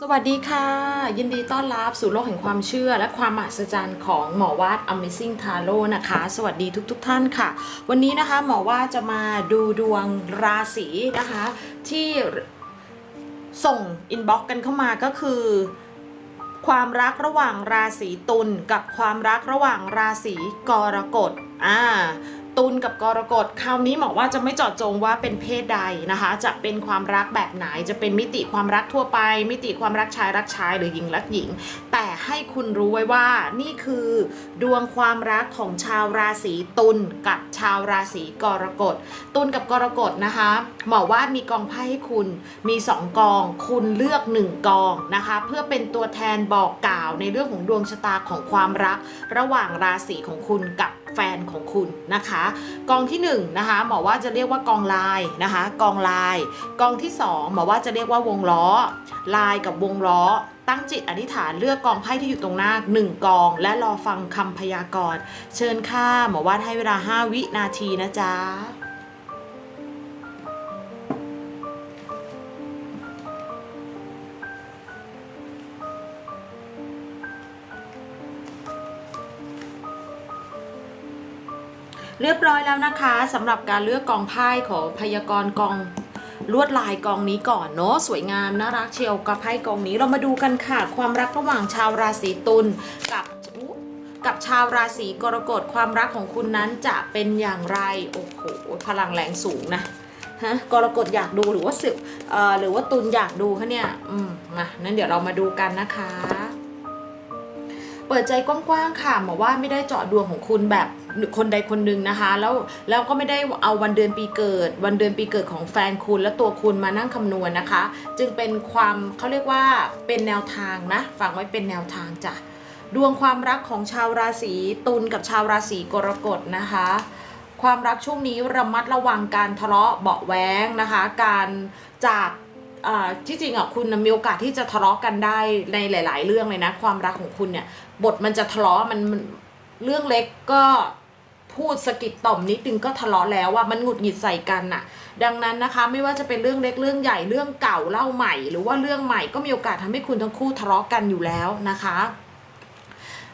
สวัสดีค่ะ ยินดีต้อนรับสู่โลกแห่งความเชื่อ และความมหัศจรรย์ของหมอวาด Amazing Tarot นะคะ สวัสดีทุกๆทท่านค่ะ วันนี้นะคะหมอวาดจะมาดูดวงราศีนะคะ ที่ส่งอินบ็อกกันเข้ามาก็คือ ความรักระหว่างราศีตุลกับความรักระหว่างราศีกรกฎอ่า ตุลกับกรกฎคราวนี้หมอว่าจะไม่เจาะจงว่าเป็นเพศใดนะคะ จะเป็นความรักแบบไหนจะเป็นมิติความรักทั่วไป มิติความรักชายรักชายหรือหญิงรักหญิง แต่ให้คุณรู้ไว้ว่านี่คือดวงความรักของชาวราศีตุลกับชาวราศีกรกฎตุลกับกรกฎนะคะหมอว่ามีกองไพ่ให้คุณมี 2 กอง คุณเลือก 1 กองนะคะ เพื่อเป็นตัวแทนบอกกล่าวในเรื่องของดวงชะตาของความรัก ระหว่างราศีของคุณกับ แฟนของคุณนะคะ กองที่1นงนะคะหมอว่าจะเรียกว่ากองลายนะคะ กองลาย กองที่2หมอว่าจะเรียกว่าวงล้อ ลายกับวงล้อตั้งจิตอธิษฐานเลือกกองไพ่ที่อยู่ตรงหน้า 1 กอง และรอฟังคำพยากรณ์ เชิญค่ะหมอว่าให้เวลา 5 วินาทีนะจ๊ะ เรียบร้อยแล้วนะคะสำหรับการเลือกกองไพ่ของพยากรกองลวดลายกองนี้ก่อนเนาะสวยงามน่ารักเชียวกับไพ่กองนี้เรามาดูกันค่ะ ความรักระหว่างชาวราศีตุลกับกับชาวราศีกรกฎความรักของคุณนั้นจะเป็นอย่างไรโอ้โหพลังแรงสูงนะฮะกรกฎอยากดูหรือว่าสิบเอ่อหรือว่าตุลอยากดูคะเนี่ยอืมมานั้นเดี๋ยวเรามาดูกันนะคะ เปิดใจกว้างๆค่ะหมอว่าไม่ได้เจาะดวงของคุณแบบ คนใดคนหนึ่งนะคะ แล้วแล้วก็ไม่ได้เอาวันเดือนปีเกิด วันเดือนปีเกิดของแฟนคุณ และตัวคุณมานั่งคำนวณนะคะ จึงเป็นความเขาเรียกว่าเป็นแนวทางนะฟังไว้เป็นแนวทางจ้ะดวงความรักของชาวราศีตุลกับชาวราศีกรกฎนะคะ ความรักช่วงนี้ระมัดระวังการทะเลาะเบาะแว้งนะคะ การจากอ่าที่จริงอะคุณมีโอกาสที่จะทะเลาะกันได้ในหลาย ๆ เรื่องเลยนะ ความรักของคุณเนี่ยบทมันจะทะเลาะมันเรื่องเล็กก็ พูดสะกิดต่อมนิดนึงก็ทะเลาะแล้วว่ามันหงุดหงิดใส่กันน่ะ ดังนั้นนะคะ ไม่ว่าจะเป็นเรื่องเล็กเรื่องใหญ่เรื่องเก่าเล่าใหม่ หรือว่าเรื่องใหม่ก็มีโอกาสทำให้คุณทั้งคู่ทะเลาะกันอยู่แล้วนะคะ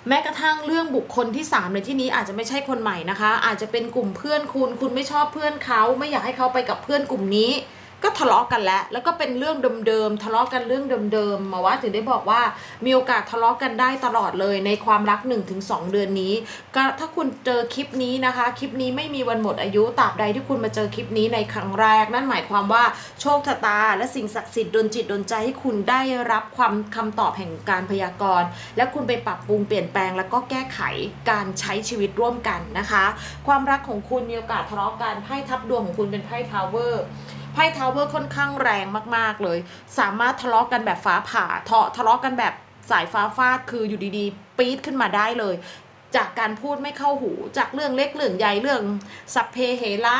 แม้กระทั่งเรื่องบุคคลที่ 3 ในที่นี้อาจจะไม่ใช่คนใหม่นะคะ อาจจะเป็นกลุ่มเพื่อนคุณ คุณไม่ชอบเพื่อนเขา ไม่อยากให้เขาไปกับเพื่อนกลุ่มนี้ ก็ทะเลาะกันแล้ว แล้วก็เป็นเรื่องเดิมๆทะเลาะกันเรื่องเดิมๆมาว่าถึงได้บอกว่ามีโอกาสทะเลาะกันได้ตลอดเลยในความรัก 1-2 เดือนนี้ ก็ถ้าคุณเจอคลิปนี้นะคะ คลิปนี้ไม่มีวันหมดอายุตราบใดที่คุณมาเจอคลิปนี้ในครั้งแรก นั่นหมายความว่าโชคชะตา และสิ่งศักดิ์สิทธิ์ดลจิตดลใจให้คุณได้รับความคำตอบแห่งการพยากรณ์ และคุณไปปรับปรุงเปลี่ยนแปลง แล้วก็แก้ไขการใช้ชีวิตร่วมกันนะคะ ความรักของคุณมีโอกาสทะเลาะกันไพ่ทับดวงของคุณเป็นไพ่ทาวเวอร์ พ่ทาวเวอร์ค่อนข้างแรงมากๆเลย สามารถทะเลาะกันแบบฟ้าผ่าทะทะเลาะกันแบบสายฟ้าฟาดคืออยู่ดีๆ ปี๊ดขึ้นมาได้เลย จากการพูดไม่เข้าหู จากเรื่องเล็กเรื่องใหญ่เรื่อง สัพเพเหระ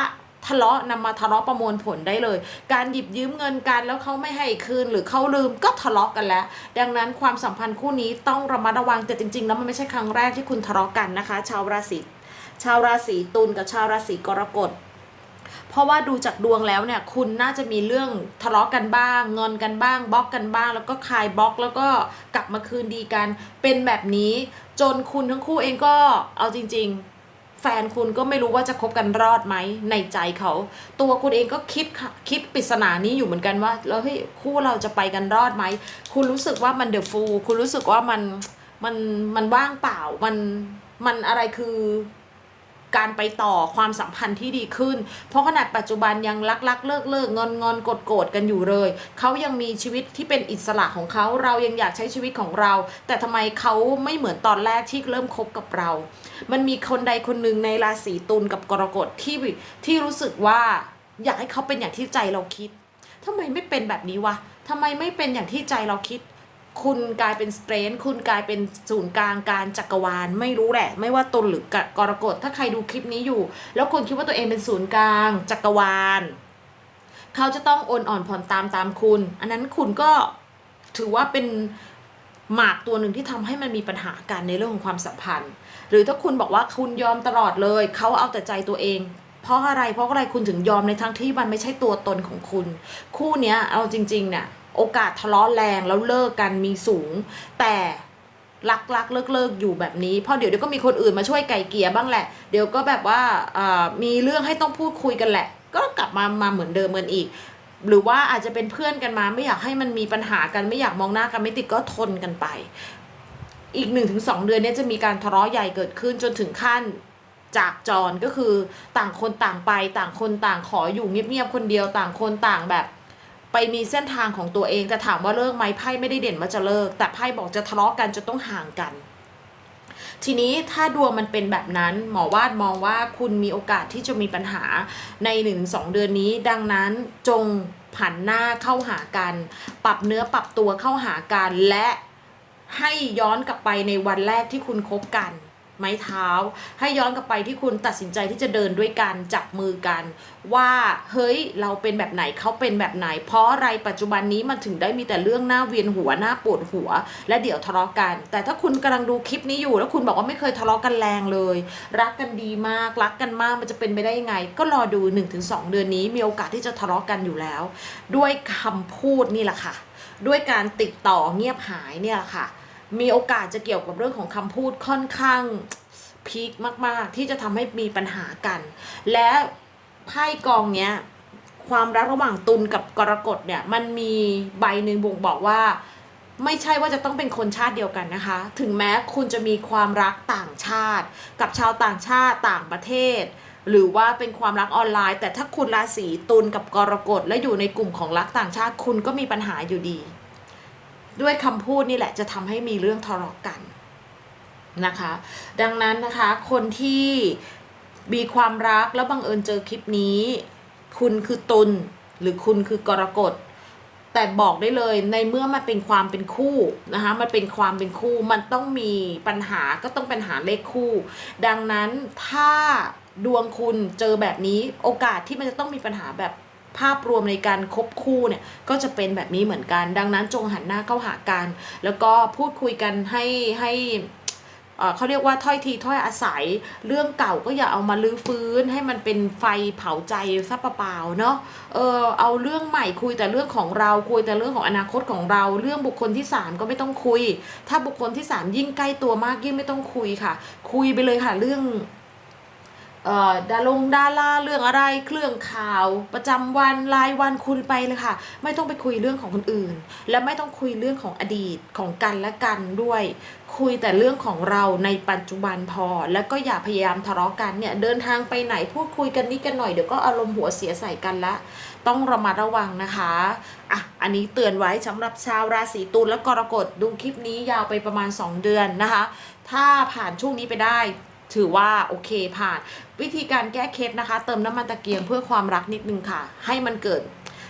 ทะเลาะนำมาทะเลาะประมวลผลได้เลย การหยิบยืมเงินกันแล้วเขาไม่ให้คืนหรือเขาลืมก็ทะเลาะกันแล้ว ดังนั้นความสัมพันธ์คู่นี้ต้องระมัดระวังแต่จริงๆ แล้วมันไม่ใช่ครั้งแรกที่คุณทะเลาะกันนะคะ ชาวราศีชาวราศีตุลกับชาวราศีกรกฎ เพราะว่าดูจากดวงแล้วเนี่ยคุณน่าจะมีเรื่องทะเลาะกันบ้าง งอนกันบ้างบล็อกกันบ้าง แล้วก็คลายบล็อกแล้วก็กลับมาคืนดีกัน เป็นแบบนี้จนคุณทั้งคู่เองก็เอาจริง ๆ แฟนคุณก็ไม่รู้ว่าจะคบกันรอดไหมในใจเขา ตัวคุณเองก็คิดคิดปริศนานี้อยู่เหมือนกันว่าแล้วเฮ้ยคู่เราจะไปกันรอดไหมคุณรู้สึกว่ามันเดือะฟู คุณรู้สึกว่ามันมันมันว่างเปล่ามันมันอะไรคือ การไปต่อความสัมพันธ์ที่ดีขึ้น เพราะขนาดปัจจุบันยังรักรักเลิกเลิกงอนงอนกดโกรธกันอยู่เลย เขายังมีชีวิตที่เป็นอิสระของเขาเรายังอยากใช้ชีวิตของเรา แต่ทำไมเขาไม่เหมือนตอนแรกที่เริ่มคบกับเรา มันมีคนใดคนหนึ่งในราศีตุลกับกรกฎที่ที่รู้สึกว่าอยากให้เขาเป็นอย่างที่ใจเราคิดทำไมไม่เป็นแบบนี้วะทำไมไม่เป็นอย่างที่ใจเราคิด คุณกลายเป็นสเตรนท์คุณกลายเป็นศูนย์กลางการจักรวาล ไม่รู้แหละ ไม่ว่าตนหรือกกรกฎถ้าใครดูคลิปนี้อยู่ แล้วคุณคิดว่าตัวเองเป็นศูนย์กลางจักรวาล เขาจะต้องโอนอ่อนผ่อนตามตามคุณ อันนั้นคุณก็ถือว่าเป็นหมากตัวหนึ่งที่ทำให้มันมีปัญหากันในเรื่องของความสัมพันธ์ หรือถ้าคุณบอกว่าคุณยอมตลอดเลย เขาเอาแต่ใจตัวเอง เพราะอะไรเพราะอะไรคุณถึงยอมในทั้งที่มันไม่ใช่ตัวตนของคุณ คู่เนี้ยเอาจริงๆเนี่ย โอกาสทะเลาะแรงแล้วเลิกกันมีสูง แต่รักรักเลิกเลิกอยู่แบบนี้เพราะเดี๋ยวเดี๋ยวก็มีคนอื่นมาช่วยไก่เกลี่ยบ้างแหละ เดี๋ยวก็แบบว่าามีเรื่องให้ต้องพูดคุยกันแหละ ก็กลับมามาเหมือนเดิมเหมือนอีก หรือว่าอาจจะเป็นเพื่อนกันมาไม่อยากให้มันมีปัญหากันไม่อยากมองหน้ากันไม่ติดก็ทนกันไป อีกหนึ่งถึงสองเดือนนี้จะมีการทะเลาะใหญ่เกิดขึ้นจนถึงขั้นจากจรก็คือต่างคนต่างไปต่างคนต่างขออยู่เงียบๆคนเดียวต่างคนต่างแบบ ไปมีเส้นทางของตัวเอง แต่ถามว่าเลิกไหมไพ่ไม่ได้เด่นว่าจะเลิก แต่ไพ่บอกจะทะเลาะกันจะต้องห่างกัน ทีนี้ถ้าดวงมันเป็นแบบนั้น หมอวาดมองว่าคุณมีโอกาสที่จะมีปัญหาใน1นสเดือนนี้ ดังนั้นจงผันหน้าเข้าหากัน ปรับเนื้อปรับตัวเข้าหากันและให้ย้อนกลับไปในวันแรกที่คุณคบกัน ไม้เท้า ให้ย้อนกลับไปที่คุณตัดสินใจที่จะเดินด้วยกันจับมือกัน ว่าเฮ้ยเราเป็นแบบไหนเขาเป็นแบบไหน เพราะอะไรปัจจุบันนี้มันถึงได้มีแต่เรื่องหน้าเวียนหัวหน้าปวดหัว และเดี๋ยวทะเลาะกัน แต่ถ้าคุณกำลังดูคลิปนี้อยู่ แล้วคุณบอกว่าไม่เคยทะเลาะกันแรงเลย รักกันดีมากรักกันมากมันจะเป็นไปได้ยังไง ก็รอดู 1-2 เดือนนี้มีโอกาสที่จะทะเลาะกันอยู่แล้ว ด้วยคำพูดนี่แหละค่ะ ด้วยการติดต่อเงียบหายเนี่ยแหละค่ะ มีโอกาสจะเกี่ยวกับเรื่องของคำพูดค่อนข้างพีคมาก ๆ ที่จะทำให้มีปัญหากัน และไพ่กองเนี้ยความรักระหว่างตุลกับกรกฎเนี่ยมันมีใบหนึ่งบ่งบอกว่า ไม่ใช่ว่าจะต้องเป็นคนชาติเดียวกันนะคะ ถึงแม้คุณจะมีความรักต่างชาติ กับชาวต่างชาติต่างประเทศ หรือว่าเป็นความรักออนไลน์ แต่ถ้าคุณราศีตุลกับกรกฎและอยู่ในกลุ่มของรักต่างชาติคุณก็มีปัญหาอยู่ดี ด้วยคำพูดนี่แหละจะทำให้มีเรื่องทะเลาะกันนะคะ ดังนั้นนะคะคนที่มีความรักแล้วบังเอิญเจอคลิปนี้ คุณคือตุลหรือคุณคือกรกฎแต่บอกได้เลยในเมื่อมันเป็นความเป็นคู่นะคะมันเป็นความเป็นคู่มันต้องมีปัญหาก็ต้องเป็นหาเลขคู่ ดังนั้นถ้าดวงคุณเจอแบบนี้โอกาสที่มันจะต้องมีปัญหาแบบ ภาพรวมในการคบคู่เนี่ยก็จะเป็นแบบนี้เหมือนกัน ดังนั้นจงหันหน้าเข้าหากัน แล้วก็พูดคุยกันให้ให้เขาเรียกว่าถ้อยทีถ้อยอาศัยเรื่องเก่าก็อย่าเอามาลื้อฟื้น ให้มันเป็นไฟเผาใจซะเปล่าๆเนาะเออเอาเรื่องใหม่คุยแต่เรื่องของเราคุยแต่เรื่องของอนาคตของเรา เรื่องบุคคลที่ 3 ก็ไม่ต้องคุย ถ้าบุคคลที่ 3 ยิ่งใกล้ตัวมากยิ่งไม่ต้องคุยค่ะ คุยไปเลยค่ะเรื่อง เอ่อดารงดาราเรื่องอะไรเครื่องข่าว ประจำวันรายวันคุยไปเลยค่ะ ไม่ต้องไปคุยเรื่องของคนอื่น และไม่ต้องคุยเรื่องของอดีตของกันและกันด้วย คุยแต่เรื่องของเราในปัจจุบันพอ แล้วก็อย่าพยายามทะเลาะกันเนี่ยเดินทางไปไหนพูดคุยกันนิดกันหน่อยเดี๋ยวก็อารมณ์หัวเสียใส่กันละต้องระมัดระวังนะคะอะอันนี้เตือนไว้สำหรับชาวราศีตุลและกรกฎดูคลิปนี้ยาวไปประมาณ 2 เดือนนะคะ ถ้าผ่านช่วงนี้ไปได้ ถือว่าโอเคผ่าน วิธีการแก้เคล็ดนะคะ เติมน้ำมันตะเกียงเพื่อความรักนิดนึงค่ะ ให้มันเกิด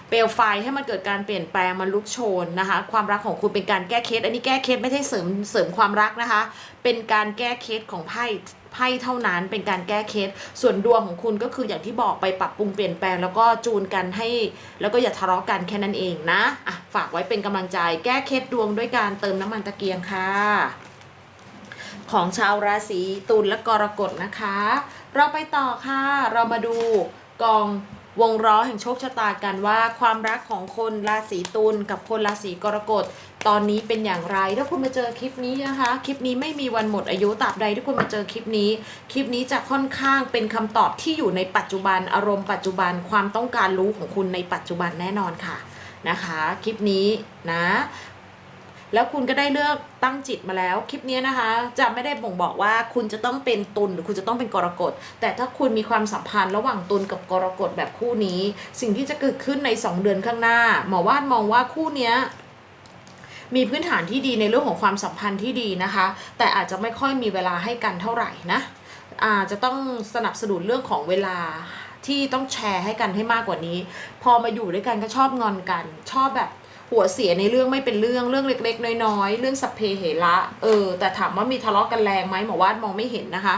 เปลวไฟให้มันเกิดการเปลี่ยนแปลงมันลุกโชนนะคะ ความรักของคุณเป็นการแก้เคล็ดอันนี้แก้เคล็ดไม่ใช่เสริมเสริมความรักนะคะ เป็นการแก้เคล็ดของไพ่ไพ่เท่านั้นเป็นการแก้เคล็ดส่วนดวงของคุณก็คืออย่างที่บอกไปปรับปรุงเปลี่ยนแปลงแล้วก็จูนกันให้ แล้วก็อย่าทะเลาะกันแค่นั้นเองนะอะฝากไว้เป็นกำลังใจ แก้เคล็ดดวงด้วยการเติมน้ำมันตะเกียงค่ะ ของชาวราศีตุลและกรกฎนะคะ เราไปต่อค่ะ เรามาดูกองวงล้อแห่งโชคชะตากันว่าความรักของคนราศีตุลกับคนราศีกรกฎตอนนี้เป็นอย่างไร ถ้าคุณมาเจอคลิปนี้นะคะ คลิปนี้ไม่มีวันหมดอายุตราบใดที่คุณมาเจอคลิปนี้ คลิปนี้จะค่อนข้างเป็นคำตอบที่อยู่ในปัจจุบันอารมณ์ปัจจุบันความต้องการรู้ของคุณในปัจจุบันแน่นอนค่ะนะคะ คลิปนี้นะ แล้วคุณก็ได้เลือกตั้งจิตมาแล้ว คลิปนี้นะคะ จะไม่ได้บ่งบอกว่าคุณจะต้องเป็นตุลหรือคุณจะต้องเป็นกรกฎ แต่ถ้าคุณมีความสัมพันธ์ระหว่างตุลกับกรกฎแบบคู่นี้ สิ่งที่จะเกิดขึ้นใน 2 เดือนข้างหน้า หมอวาดมองว่าคู่นี้มีพื้นฐานที่ดีในเรื่องของความสัมพันธ์ที่ดีนะคะ แต่อาจจะไม่ค่อยมีเวลาให้กันเท่าไหร่นะอาจจะต้องสนับสนุนเรื่องของเวลาที่ต้องแชร์ให้กันให้มากกว่านี้ พอมาอยู่ด้วยกันก็ชอบงอนกัน ชอบแบบ หัวเสียในเรื่องไม่เป็นเรื่องเรื่องเล็ก ๆ น้อยๆ เรื่องสัพเพเหระเออ แต่ถามว่ามีทะเลาะกันแรงไหมหมอวาดมองไม่เห็นนะคะ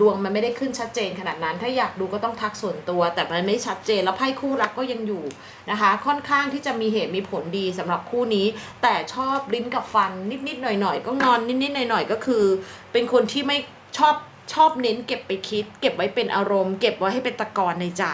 ดวงมันไม่ได้ขึ้นชัดเจนขนาดนั้น ถ้าอยากดูก็ต้องทักส่วนตัว แต่มันไม่ชัดเจนแล้วไพ่คู่รักก็ยังอยู่นะคะ ค่อนข้างที่จะมีเหตุมีผลดีสำหรับคู่นี้ แต่ชอบลิ้นกับฟันนิดๆหน่อยๆก็งอนนิดๆหน่อยๆก็คือ เป็นคนที่ไม่ชอบ ชอบเน้นเก็บไปคิด เก็บไว้เป็นอารมณ์ เก็บไว้ให้เป็นตะกอนในใจ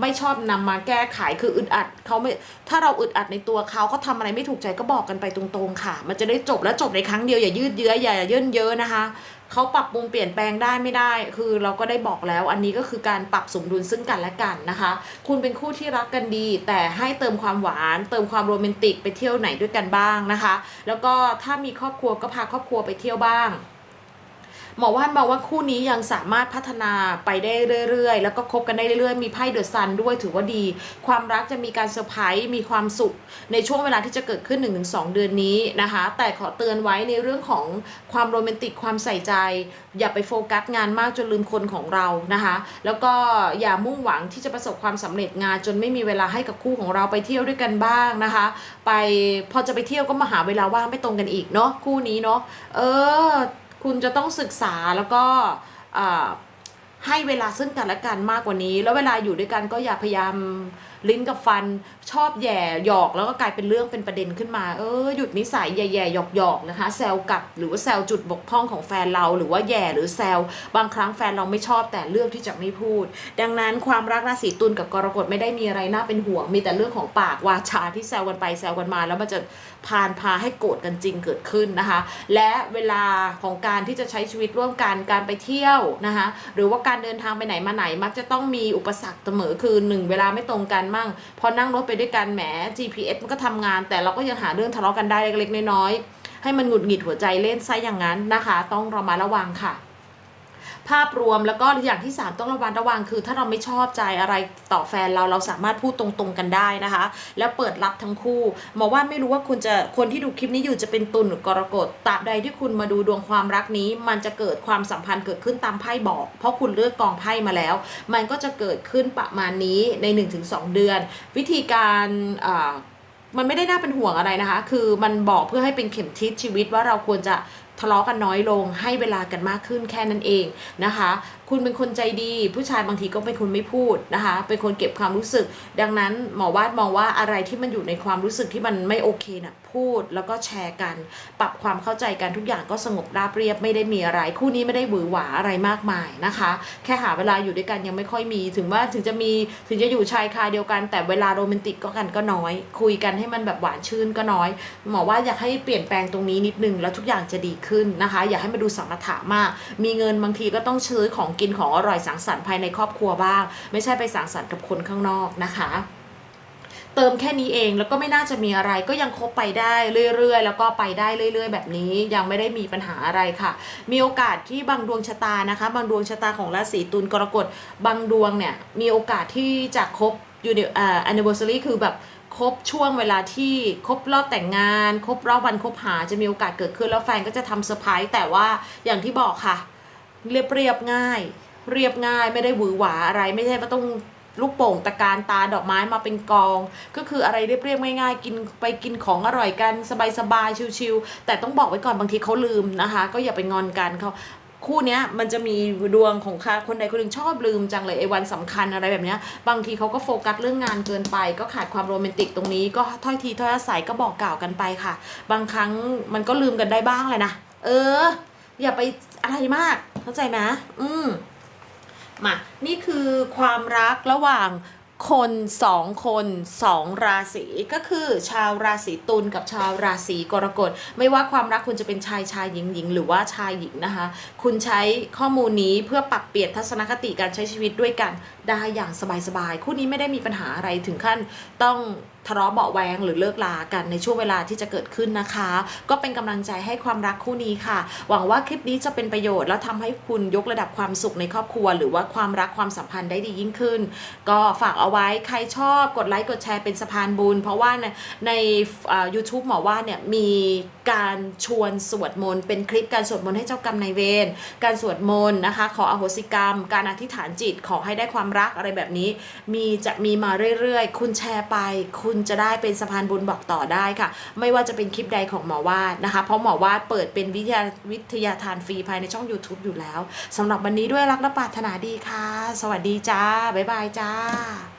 ไม่ชอบนำมาแก้ไขคืออึดอัดเขาไม่ถ้าเราอึดอัดในตัวเขาเขาทำอะไรไม่ถูกใจก็บอกกันไปตรงๆค่ะ มันจะได้จบแล้วจบในครั้งเดียวอย่ายืดเยื้ออย่าเยินเยอะนะคะเขาปรับปรุงเปลี่ยนแปลงได้ไม่ได้ คือเราก็ได้บอกแล้ว อันนี้ก็คือการปรับสมดุลซึ่งกันและกันนะคะ คุณเป็นคู่ที่รักกันดี แต่ให้เติมความหวาน เติมความโรแมนติกไปเที่ยวไหนด้วยกันบ้างนะคะ แล้วก็ถ้ามีครอบครัวก็พาครอบครัวไปเที่ยวบ้าง หมอว่านมองว่าคู่นี้ยังสามารถพัฒนาไปได้เรื่อยๆ แล้วก็คบกันได้เรื่อยๆ มีไพ่เดอะซันด้วยถือว่าดี ความรักจะมีการเซอร์ไพรส์มีความสุข ในช่วงเวลาที่จะเกิดขึ้น 1-2 เดือนนี้นะคะ แต่ขอเตือนไว้ในเรื่องของความโรแมนติกความใส่ใจ อย่าไปโฟกัสงานมากจนลืมคนของเรานะคะ แล้วก็อย่ามุ่งหวังที่จะประสบความสำเร็จงานจนไม่มีเวลาให้กับคู่ของเราไปเที่ยวด้วยกันบ้างนะคะ ไปพอจะไปเที่ยวก็มาหาเวลาว่างไม่ตรงกันอีกเนาะคู่นี้เนาะเออ คุณจะต้องศึกษาแล้วก็ให้เวลาซึ่งกันและกันมากกว่านี้ แล้วเวลาอยู่ด้วยกันก็อย่าพยายาม ลิ้นกับฟันชอบแย่หยอกแล้วก็กลายเป็นเรื่องเป็นประเด็นขึ้นมา เออหยุดนิสัยแย่ๆหยอกหยอกๆนะคะแซวกับหรือว่าแซวจุดบกพร่องของแฟนเราหรือว่าแย่หรือแซวบางครั้งแฟนเราไม่ชอบแต่เลือกที่จะไม่พูด ดังนั้นความรักราศีตุลกับกรกฎไม่ได้มีอะไรน่าเป็นห่วง มีแต่เรื่องของปากวาจาที่แซวกันไปแซวกันมา แล้วมันจะพานพาให้โกรธกันจริงเกิดขึ้นนะคะ และเวลาของการที่จะใช้ชีวิตร่วมกันการไปเที่ยวนะคะหรือว่าการเดินทางไปไหนมาไหนมักจะต้องมีอุปสรรคเสมอคือหนึ่งเวลาไม่ตรงกันมั่ง พอนั่งรถไปด้วยกันแหม GPS มันก็ทำงาน แต่เราก็ยังหาเรื่องทะเลาะกันได้เล็กๆน้อยๆให้มันหงุดหงิดหัวใจเล่นไซะอย่างนั้นนะคะ ต้องระมัดระวังค่ะ ภาพรวมแล้วก็อย่างที่ 3 ต้องระวังระวังคือ ถ้าเราไม่ชอบใจอะไรต่อแฟนเราเราสามารถพูดตรงๆกันได้นะคะ แล้วเปิดรับทั้งคู่มอว่าไม่รู้ว่าคุณจะคนที่ดูคลิปนี้อยู่จะเป็นตุลหรือกรกฎตราบใดที่คุณมาดูดวงความรักนี้ มันจะเกิดความสัมพันธ์เกิดขึ้นตามไพ่บอก เพราะคุณเลือกกองไพ่มาแล้ว มันก็จะเกิดขึ้นประมาณนี้ใน 1-2 เดือน วิธีการมันไม่ได้น่าเป็นห่วงอะไรนะคะ คือมันบอกเพื่อให้เป็นเข็มทิศชีวิตว่าเราควรจะ ทะเลาะกันน้อยลงให้เวลากันมากขึ้นแค่นั้นเองนะคะ คุณเป็นคนใจดี ผู้ชายบางทีก็เป็นคนไม่พูดนะคะ เป็นคนเก็บความรู้สึก ดังนั้นหมอวาดมองว่าอะไรที่มันอยู่ในความรู้สึกที่มันไม่โอเคนะพูดแล้วก็แชร์กัน ปรับความเข้าใจกันทุกอย่างก็สงบราบเรียบไม่ได้มีอะไร คู่นี้ไม่ได้หวือหวาอะไรมากมายนะคะ แค่หาเวลาอยู่ด้วยกันยังไม่ค่อยมี ถึงว่าถึงจะมีถึงจะอยู่ชายคาเดียวกัน แต่เวลาโรแมนติกก็กันก็น้อย คุยกันให้มันแบบหวานชื่นก็น้อย หมอว่าอยากให้เปลี่ยนแปลงตรงนี้นิดนึงแล้วทุกอย่างจะดีขึ้นนะคะ อย่าให้มาดูสมถะมาก มีเงินบางทีก็ต้องซื้อของกินของอร่อยสังสรรค์ภายในครอบครัวบ้าง ไม่ใช่ไปสังสรรค์กับคนข้างนอกนะคะเติมแค่นี้เองแล้วก็ไม่น่าจะมีอะไรก็ยังคบไปได้เรื่อยๆ แล้วก็ไปได้เรื่อย ๆ แบบนี้ยังไม่ได้มีปัญหาอะไรค่ะ มีโอกาสที่บางดวงชะตานะคะ บางดวงชะตาของราศีตุลกรกฎบางดวงเนี่ยมีโอกาสที่จะคบอยู่ในอ่า anniversary คือแบบครบช่วงเวลาที่ครบรอบแต่งงาน ครบรอบวันคบหาจะมีโอกาสเกิดขึ้นแล้วแฟนก็จะทำเซอร์ไพรส์แต่ว่าอย่างที่บอกค่ะ เรียบเรียบง่าย เรียบง่ายไม่ได้หวือหวาอะไรไม่ใช่ว่าต้องลูกโป่งตะการตาดอกไม้มาเป็นกอง ก็คืออะไรเรียบเรียบๆง่ายๆกินไปกินของอร่อยกันสบายๆชิวๆแต่ต้องบอกไว้ก่อนบางทีเขาลืมนะคะ ก็อย่าไปงอนกันเขาคู่เนี้ยมันจะมีดวงของค่ะคนใดคนหนึ่งชอบลืมจังเลยไอ้วันสำคัญอะไรแบบเนี้ยบางทีเขาก็โฟกัสเรื่องงานเกินไป ก็ขาดความโรแมนติกตรงนี้ก็ถ้อยทีถ้อยอาศัยก็บอกกล่าวกันไปค่ะ บางครั้งมันก็ลืมกันได้บ้างเลยนะเออ อย่าไปอะไรมาก เข้าใจไหมอืมมานี่คือความรักระหว่างคนสองคนสองราศีก็คือชาวราศีตุลกับชาวราศีกรกฎ ไม่ว่าความรักคุณจะเป็นชายชายหญิงหญิงหรือว่าชายหญิงนะคะ คุณใช้ข้อมูลนี้เพื่อปรับเปลี่ยนทัศนคติการใช้ชีวิตด้วยกันได้อย่างสบายๆ คู่นี้ไม่ได้มีปัญหาอะไรถึงขั้นต้อง ทะเลาะเบาแวงหรือเลิกลากันในช่วงเวลาที่จะเกิดขึ้นนะคะ ก็เป็นกำลังใจให้ความรักคู่นี้ค่ะ หวังว่าคลิปนี้จะเป็นประโยชน์ และทำให้คุณยกระดับความสุขในครอบครัว หรือว่าความรักความสัมพันธ์ได้ดียิ่งขึ้น ก็ฝากเอาไว้ใครชอบกดไลค์กดแชร์เป็นสะพานบุญ เพราะว่าในใน YouTube หมอว่าเนี่ยมีการชวนสวดมนต์เป็นคลิปการสวดมนต์ให้เจ้ากรรมนายเวรการสวดมนต์นะคะ ขออโหสิกรรม การอธิษฐานจิตขอให้ได้ความรักอะไรแบบนี้ มีจะมีมาเรื่อยๆ คุณแชร์ไปคุณจะได้เป็นสะพานบุญบอกต่อได้ค่ะ ไม่ว่าจะเป็นคลิปใดของหมอวาดนะคะ เพราะหมอวาดเปิดเป็นวิทยาวิทยาทานฟรีภายในช่อง YouTube อยู่แล้วสำหรับวันนี้ด้วยรักและปรารถนาดีค่ะ สวัสดีจ้าบ๊ายบายจ้า